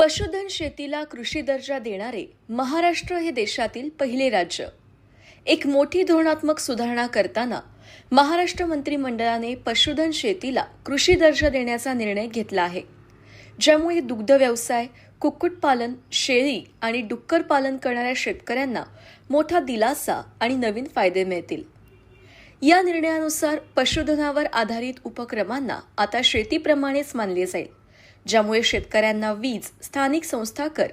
पशुधन शेतीला कृषी दर्जा देणारे महाराष्ट्र हे देशातील पहिले राज्य. एक मोठी धोरणात्मक सुधारणा करताना महाराष्ट्र मंत्रिमंडळाने पशुधन शेतीला कृषी दर्जा देण्याचा निर्णय घेतला आहे. ज्यामुळे दुग्ध व्यवसाय कुक्कुटपालन शेळी आणि डुक्कर पालन करणाऱ्या शेतकऱ्यांना मोठा दिलासा आणि नवीन फायदे मिळतील. या निर्णयानुसार पशुधनावर आधारित उपक्रमांना आता शेतीप्रमाणेच मानले जाईल. ज्यामुळे शेतकऱ्यांना वीज स्थानिक संस्था कर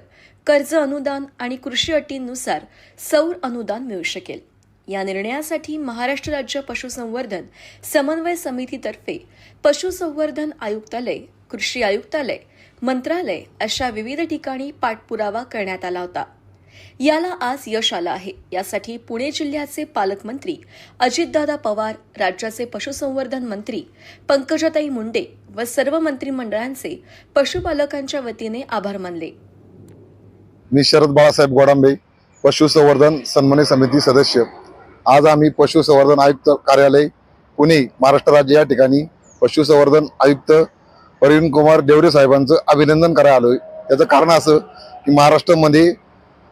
कर्ज अनुदान आणि कृषी अटींनुसार सौर अनुदान मिळू शकेल. या निर्णयासाठी महाराष्ट्र राज्य पशुसंवर्धन समन्वय समितीतर्फे पशुसंवर्धन आयुक्तालय कृषी आयुक्तालय मंत्रालय अशा विविध ठिकाणी पाठपुरावा करण्यात आला होता. याला आज यश आलं आहे. यासाठी पुणे जिल्ह्याचे पालकमंत्री अजितदादा पवार राज्याचे पशुसंवर्धन मंत्री पंकजाताई मुंडे व सर्व मंत्रिमंडळांचे पशुपालकांच्या वतीने आभार मानले. मी शरद बाळासाहेब गोडांबे पशुसंवर्धन सन्मान समिती सदस्य. आज आम्ही पशुसंवर्धन आयुक्त कार्यालय पुणे महाराष्ट्र राज्य या ठिकाणी पशुसंवर्धन आयुक्त प्रवीण कुमार देवरे साहेबांचं अभिनंदन करायला आलोय. त्याचं कारण असं की महाराष्ट्रामध्ये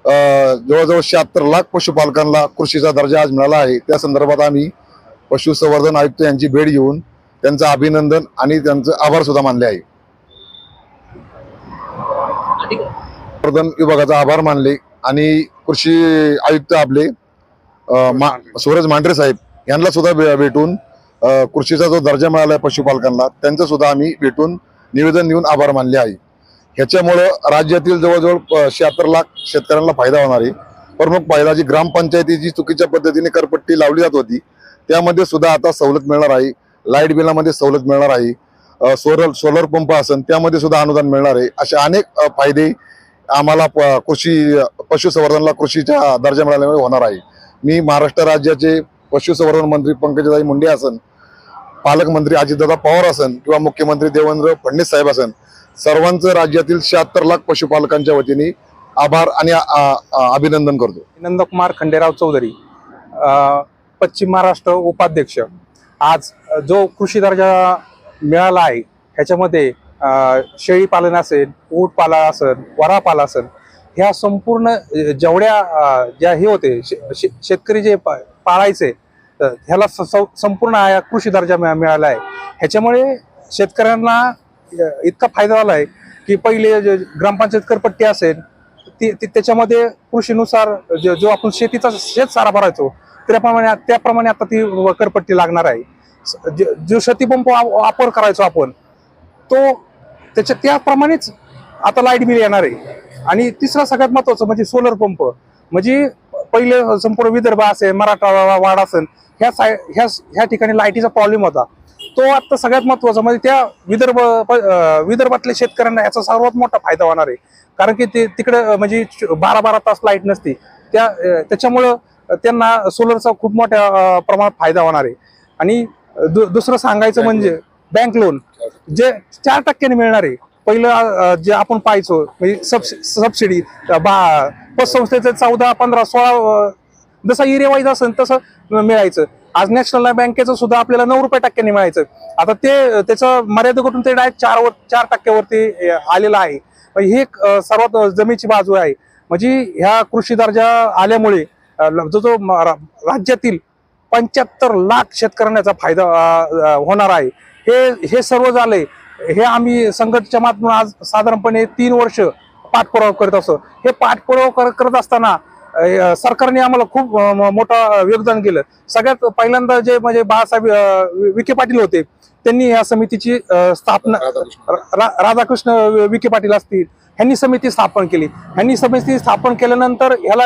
जवळजवळ शहात्तर लाख पशुपालकांना कृषीचा दर्जा आज मिळाला आहे. त्या संदर्भात आम्ही पशुसंवर्धन आयुक्त यांची भेट घेऊन त्यांचं अभिनंदन आणि त्यांचं आभार सुद्धा मानले आहे. संवर्धन विभागाचा आभार मानले आणि कृषी आयुक्त आपले मा- सूरज मांढरे साहेब यांना सुद्धा भेटून कृषीचा जो दर्जा मिळाला आहे पशुपालकांना त्यांचं सुद्धा आम्ही भेटून निवेदन देऊन आभार मानले आहे. ह्याच्यामुळं राज्यातील जवळजवळ शहात्तर लाख शेतकऱ्यांना फायदा होणार आहे. प्रमुख फायदा जी ग्रामपंचायती जी चुकीच्या पद्धतीने करपट्टी लावली जात होती त्यामध्ये सुद्धा आता सवलत मिळणार आहे. लाइट बिलामध्ये सवलत मिळणार आहे. सोलर सोलर पंप असेल त्यामध्ये सुद्धा अनुदान मिळणार आहे. असे अनेक फायदे आम्हाला प- कृषी पशुसंवर्धनला कृषीचा दर्जा मिळाल्यामुळे होणार आहे. मी महाराष्ट्र राज्याचे पशुसंवर्धन मंत्री पंकजाई मुंडे असन पालकमंत्री अजितदादा पवार असन किंवा मुख्यमंत्री देवेंद्र फडणवीस साहेब असन सर्वांचं राज्यातील शहात्तर लाख पशुपालकांच्या वतीने आभार आणि अभिनंदन करतो. नंदकुमार खंडेराव चौधरी पश्चिम महाराष्ट्र उपाध्यक्ष. आज जो कृषी दर्जा मिळाला आहे ह्याच्यामध्ये शेळी पालन असेल ऊट पालन असेल वरा पालन असेल ह्या संपूर्ण जेवढ्या ज्या हे होते शे- शे- शेतकरी जे पा- पाळायचे तर ह्याला स- संपूर्ण आया कृषी दर्जा मिळाला आहे. ह्याच्यामुळे शेतकऱ्यांना इतका फायदा झाला आहे की पहिले जे ग्रामपंचायत करपट्टी असेल ती त्याच्यामध्ये कृषीनुसार जो जो आपण शेतीचा शेत सारा भरायचो त्याप्रमाणे त्याप्रमाणे आता ती करपट्टी लागणार आहे. स- जो शेतीपंप वापर करायचो आपण तो त्याच्या त्याप्रमाणेच आता लाइट बिल येणार आहे. आणि तिसरा सगळ्यात महत्वाचं म्हणजे सोलर पंप. म्हणजे पहिले संपूर्ण विदर्भ असेल मराठा वाड असेल ह्या साय ह्या ह्या ठिकाणी लाईटीचा प्रॉब्लेम होता. तो आता सगळ्यात महत्त्वाचा म्हणजे त्या विदर्भ विदर्भातल्या शेतकऱ्यांना याचा सर्वात मोठा फायदा होणार आहे. कारण की ते तिकडे म्हणजे बारा बारा तास लाइट नसते. त्या त्याच्यामुळं त्यांना सोलरचा खूप मोठ्या प्रमाणात फायदा होणार आहे. आणि दु- दुसरं सांगायचं म्हणजे बँक लोन जे चार टक्क्याने मिळणार आहे. पहिलं जे आपण पाहायचो म्हणजे सबसि- सबसिडी बा पतसंस्थेचं चौदा पंधरा सोळा जसा इरेवाईज असेल तसं मिळायचं. आज नॅशनल बँकेचं सुद्धा आपल्याला नऊ रुपये टक्क्यांनी मिळायचं. आता ते त्याचं मर्यादेकडून ते डायरेक्ट चार चार टक्क्यावरती आलेलं आहे. म्हणजे ही एक सर्वात जमेची बाजू आहे. म्हणजे ह्या कृषी दर्जा आल्यामुळे जो जो म- रा- राज्यातील पंच्याहत्तर लाख शेतकऱ्यांचा फायदा होणार आहे. हे हे सर्व झालंय. हे आम्ही संघटच्या माध्यमातून आज साधारणपणे तीन वर्ष पाठपुरावा करत असतो. हे पाठपुरावा कर- करत असताना सरकारने आम्हाला खूप मोठं योगदान केलं. सगळ्यात पहिल्यांदा जे म्हणजे बाळासाहेब विखे पाटील होते त्यांनी या समितीची स्थापना रा- राधाकृष्ण विखे पाटील असतील ह्यांनी समिती स्थापन केली. ह्यांनी समिती स्थापन केल्यानंतर ह्याला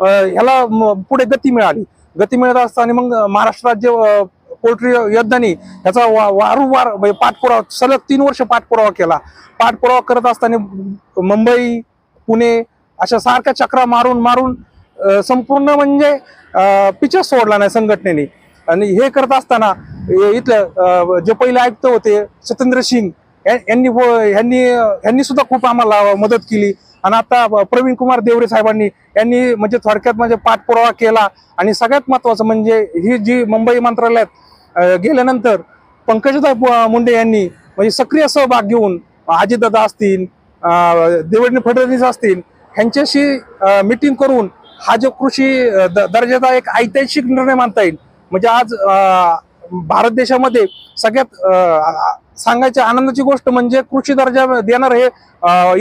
ह्याला पुढे गती मिळाली. गती मिळत असताना मग महाराष्ट्र राज्य पोल्ट्री योद्ध्यांनी ह्याचा वा- वारंवार म्हणजे पाठपुरावा सलग तीन वर्ष पाठपुरावा केला. पाठपुरावा करत असताना मुंबई पुणे अशा सारख्या चक्रा मारून मारून संपूर्ण म्हणजे पिचर सोडला नाही संघटनेने. आणि हे करत असताना इथलं जे पहिले आयुक्त होते सत्येंद्र सिंग या- यांनी यांनी यांनी सुद्धा खूप आम्हाला मदत केली. आणि आता प्रवीण कुमार देवरे साहेबांनी यांनी म्हणजे थोडक्यात म्हणजे पाठपुरावा केला. आणि सगळ्यात महत्वाचं म्हणजे ही जी मुंबई मंत्रालयात गेल्यानंतर पंकजदा मुंडे यांनी म्हणजे सक्रिय सहभाग घेऊन अजितदादा असतील अं, देवेंद्र फडणवीस असतील ह्यांच्याशी मिटिंग करून हा जो कृषी द- दर्जाचा एक ऐतिहासिक निर्णय मानता येईल. म्हणजे आज भारत देशामध्ये सगळ्यात सांगायची आनंदाची गोष्ट म्हणजे कृषी दर्जा देणार हे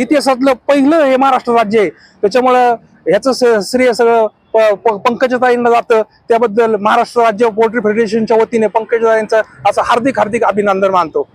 इतिहासातलं पहिलं हे महाराष्ट्र राज्य आहे. त्याच्यामुळं ह्याचं स- श्रेय सगळं पंकजताईंना जातं. त्याबद्दल महाराष्ट्र राज्य पोल्ट्री फेडरेशनच्या वतीने पंकजताईंचं असं हार्दिक हार्दिक अभिनंदन मानतो.